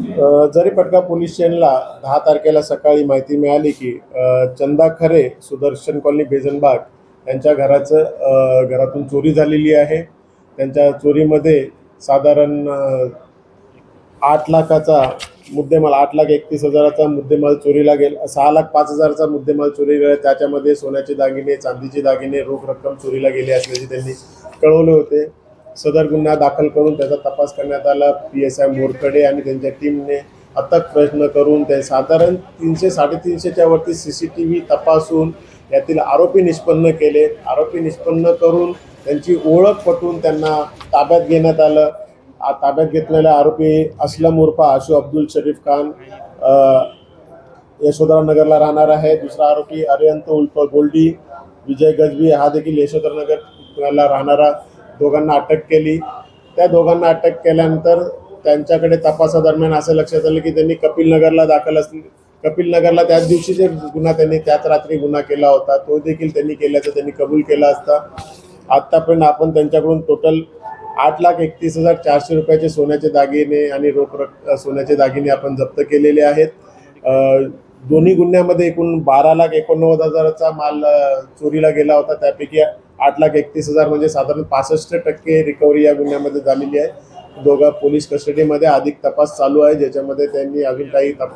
जरी पटका पोलीस स्टेशनला दहा तारखेला सकाळी माहिती मिळाली की चंदा खरे सुदर्शन कॉलनी बेजनबाग यांच्या घराचं घरातून चोरी झालेली आहे. त्यांच्या चोरीमध्ये साधारण आठ लाखाचा मुद्देमाल आठ लाख एकतीस हजाराचा मुद्देमाल चोरीला गेला सहा लाख पाच हजाराचा मुद्देमाल चोरीला गेला त्याच्यामध्ये सोन्याचे दागिने चांदीचे दागिने रोख रक्कम चोरीला गेली असल्याचे त्यांनी कळवले होते. सदर गुन्हा दाखल करून त्याचा तपास करण्यात आला. पी एस आय मोरकडे आणि त्यांच्या टीमने अथक प्रयत्न करून ते साधारण तीनशे साडेतीनशेच्या वरती सी सी टी व्ही तपासून यातील आरोपी निष्पन्न केले. आरोपी निष्पन्न करून त्यांची ओळख पटवून त्यांना ताब्यात घेण्यात आलं. ताब्यात घेतलेला आरोपी असलम उर्फा आशू अब्दुल शरीफ खान यशोधरा नगरला राहणार आहे. दुसरा आरोपी अरियंत उल्फ गोल्डी विजय गजबी हा देखील यशोधरा नगरला राहणारा दोघांना अटक केली. त्या दोघांना अटक केल्यानंतर त्यांच्याकडे तपासादरम्यान असं लक्षात आलं की त्यांनी कपिल नगरला दाखल असले कपिल नगरला त्याच दिवशी जे गुन्हा त्यांनी त्याच रात्री गुन्हा केला होता. तो देखील त्यांनी केल्याचं त्यांनी कबूल केला असता. आत्तापर्यंत आपण त्यांच्याकडून टोटल आठ लाख एकतीस हजार चारशे रुपयाचे सोन्याचे दागिने आणि रोख रक सोन्याचे दागिने आपण जप्त केलेले आहेत. दोन्ही गुन्ह्यामध्ये एकूण बारा लाख एकोणनव्वद हजाराचा माल चोरीला गेला होता. त्यापैकी आठ लाख एकतीस हजार म्हणजे साधारण पासष्ट टक्के रिकव्हरी या गुन्ह्यामध्ये झालेली आहे. दोघा पोलीस कस्टडीमध्ये अधिक तपास चालू आहे ज्याच्यामध्ये त्यांनी अजून काही तप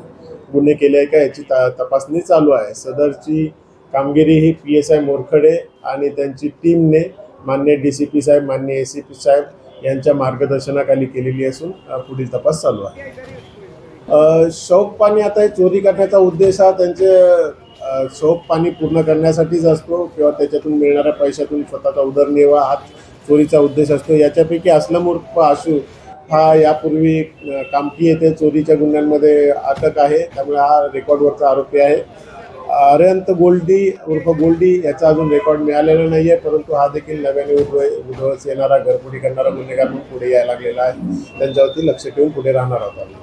गुन्हे केले आहे का याची त तपासणी चालू आहे. सदरची कामगिरी ही पी एस आय मोरखडे आणि त्यांची टीमने मान्य डी सी पी साहेब मान्य ए सी पी साहेब यांच्या मार्गदर्शनाखाली केलेली असून पुढील तपास चालू आहे. शौक पाणी आता हे चोरी करण्याचा उद्देश हा त्यांचे सोप पाणी पूर्ण करण्यासाठीच असतो किंवा त्याच्यातून मिळणाऱ्या पैशातून स्वतःचा उदरनिर्वाह हा चोरीचा उद्देश असतो. याच्यापैकी असलमूर्ख उर्फ आशू हा यापूर्वी कामकी कामठी येथे चोरीच्या गुन्ह्यांमध्ये अटक आहे. त्यामुळे हा रेकॉर्डवरचा आरोपी आहे. अरंत गोल्डी उर्फ गोल्डी याचा अजून रेकॉर्ड मिळालेला नाही आहे परंतु हा देखील नव्याने उद्भव उद्भवस येणारा घरपुडी करणारा गुन्हेगार म्हणून पुढे यायला लागलेला आहे. त्यांच्यावरती लक्ष ठेवून पुढे राहणार आहोत आम्ही.